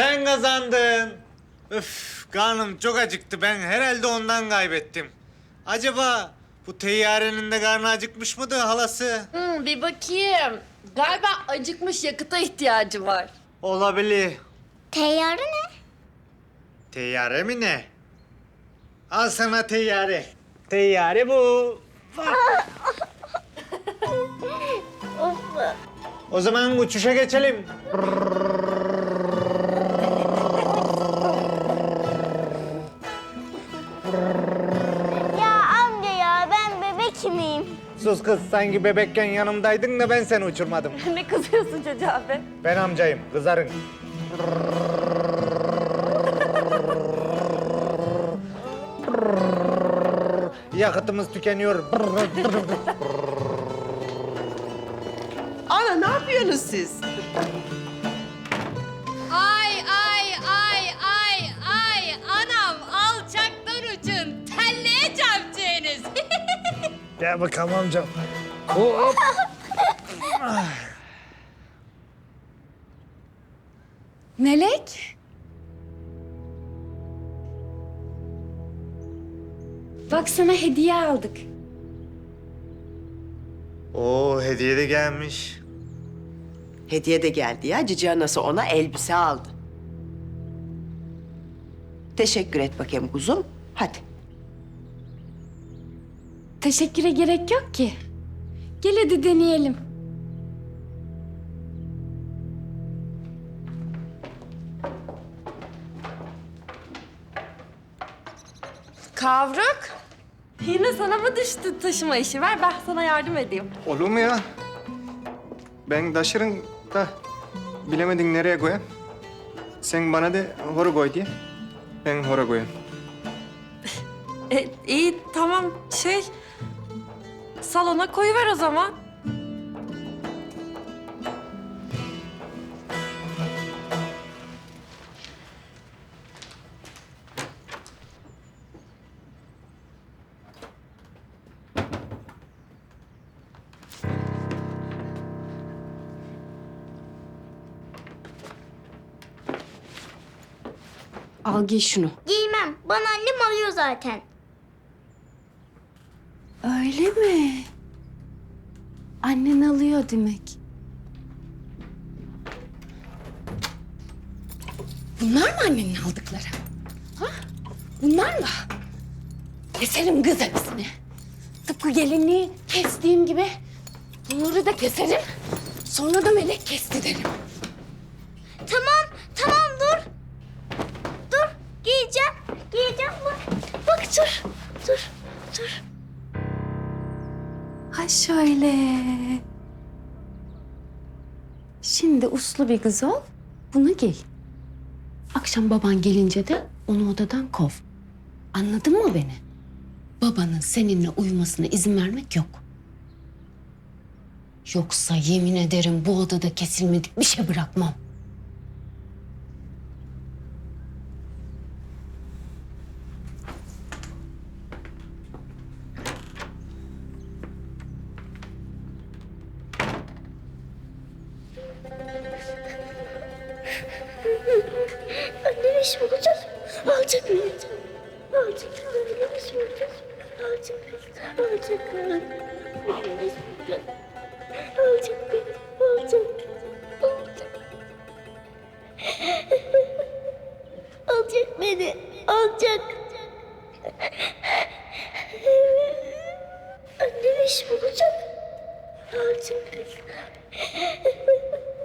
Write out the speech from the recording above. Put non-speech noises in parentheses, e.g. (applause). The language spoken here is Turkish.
Sen kazandın. Öf, karnım çok acıktı. Ben herhalde ondan kaybettim. Acaba bu teyyarenin de karnı acıkmış mıdır halası? Hmm, bir bakayım. Galiba acıkmış yakıta ihtiyacı var. Olabilir. Teyyare ne? Teyyare mi ne? Al sana teyyare. Teyyare bu. (laughs) o zaman uçuşa geçelim. Sus kız sanki bebekken yanımdaydın da ben seni uçurmadım. (laughs) ne kızıyorsun çocuğa be? Ben amcayım kızarın. Yakıtımız tükeniyor. Ana ne yapıyorsunuz siz? Gel bakalım amcam. Hop. (laughs) Melek? Bak sana hediye aldık. Oo hediye de gelmiş. Hediye de geldi ya. Cici anası ona elbise aldı. Teşekkür et bakayım kuzum. Hadi. Teşekküre gerek yok ki. Gel hadi deneyelim. Kavruk. Yine sana mı düştü taşıma işi? Ver ben sana yardım edeyim. Olur mu ya? Ben taşırım da bilemedin nereye koyayım. Sen bana de hora koy diye. Ben hora koyayım. E, iyi tamam şey salona koyuver o zaman. Al giy şunu. Giymem. Bana annem alıyor zaten. Öyle mi? Annen alıyor demek. Bunlar mı annenin aldıkları? Ha? Bunlar mı? Keserim kız hepsini. Tıpkı gelinliği kestiğim gibi bunları da keserim. Sonra da melek kesti derim. Şöyle. Şimdi uslu bir kız ol, bunu giy. Akşam baban gelince de onu odadan kov. Anladın mı beni? Babanın seninle uyumasına izin vermek yok. Yoksa yemin ederim bu odada kesilmedik bir şey bırakmam. İş bulacak. Alacak beni. Alacak beni. iş bulacak. Alacak beni. Alacak beni. Annem iş bulacak. Alacak beni. Alacak. Alacak. Alacak beni. Alacak.